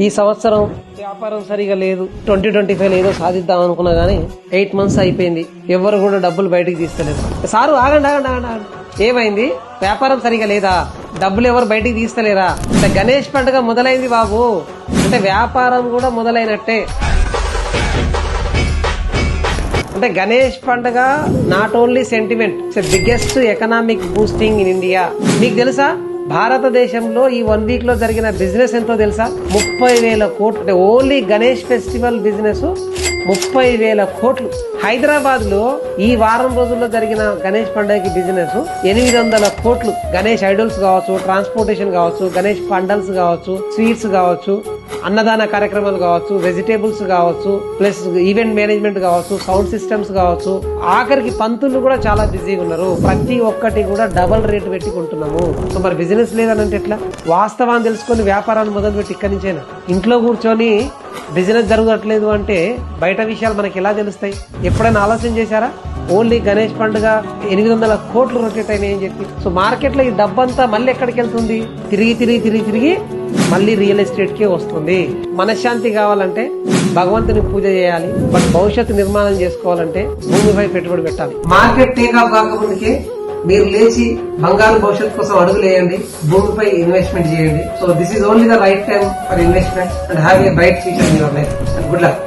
ఈ సంవత్సరం వ్యాపారం సరిగా లేదు. ట్వంటీ ట్వంటీ ఫైవ్ ఏదో సాధిద్దాం అనుకున్నా గానీ ఎయిట్ మంత్స్ అయిపోయింది. ఎవరు కూడా డబ్బులు బయటకు తీస్తలేరు సారు ఆగండి ఆగండి ఆగండి ఆగండి. ఏమైంది? వ్యాపారం సరిగా లేదా? డబ్బులు ఎవరు బయటికి తీస్తలేరా? అంటే గణేష్ పండుగ మొదలైంది బాబు. అంటే వ్యాపారం కూడా మొదలైనట్టే. అంటే గణేష్ పండుగ not only sentiment. It's biggest economic boosting in India. మీకు తెలుసా? భారతదేశంలో ఈ వన్ వీక్లో జరిగిన బిజినెస్ ఎంతో తెలుసా? ముప్పై వేల కోట్లు అంటే ఓన్లీ గణేష్ ఫెస్టివల్ బిజినెస్ ముప్పై వేల కోట్లు. హైదరాబాద్లో ఈ వారం రోజుల్లో జరిగిన గణేష్ పండగకి బిజినెస్ ఎనిమిది వందల కోట్లు. గణేష్ ఐడల్స్ కావచ్చు ట్రాన్స్పోర్టేషన్ కావచ్చు గణేష్ పండల్స్ కావచ్చు స్వీట్స్ కావచ్చు. అన్నదాన కార్యక్రమాలు కావచ్చు వెజిటేబుల్స్ కావచ్చు ప్లస్ ఈవెంట్ మేనేజ్మెంట్ కావచ్చు సౌండ్ సిస్టమ్స్ కావచ్చు. ఆఖరికి పంతులు కూడా చాలా బిజీగా ఉన్నారు. ప్రతి ఒక్కటి కూడా డబల్ రేట్ పెట్టి కొంటున్నాము సో మరి బిజినెస్ లేదనంటే ఎట్లా? వాస్తవాన్ని తెలుసుకొని వ్యాపారాన్ని మొదలు పెట్టి ఇక్కడి నుంచేనా. ఇంట్లో కూర్చొని బిజినెస్ జరగట్లేదు అంటే బయట విషయాలు మనకి ఎలా తెలుస్తాయి? ఎప్పుడైనా ఆలోచన చేశారా? ఓన్లీ గణేష్ పండుగ ఎనిమిది వందల కోట్లు రొటేట్ అయినాయని చెప్పి. సో మార్కెట్లో ఈ డబ్బంతా మళ్ళీ ఎక్కడికి వెళ్తుంది? తిరిగి తిరిగి తిరిగి తిరిగి మళ్ళీ రియల్ ఎస్టేట్కే వస్తుంది. మనశ్శాంతి కావాలంటే భగవంతుని పూజ చేయాలి. బట్ భవిష్యత్తు నిర్మాణం చేసుకోవాలంటే భూమిపై పెట్టుబడి పెట్టాలి. మార్కెట్ టేక్ ఆఫ్ కాకముందుకే మీరు లేచి బంగారు భవిష్యత్తు కోసం అడుగులేయండి భూమిపై ఇన్వెస్ట్మెంట్ చేయండి. So this is only the right time for investment and have a bright future in your life good luck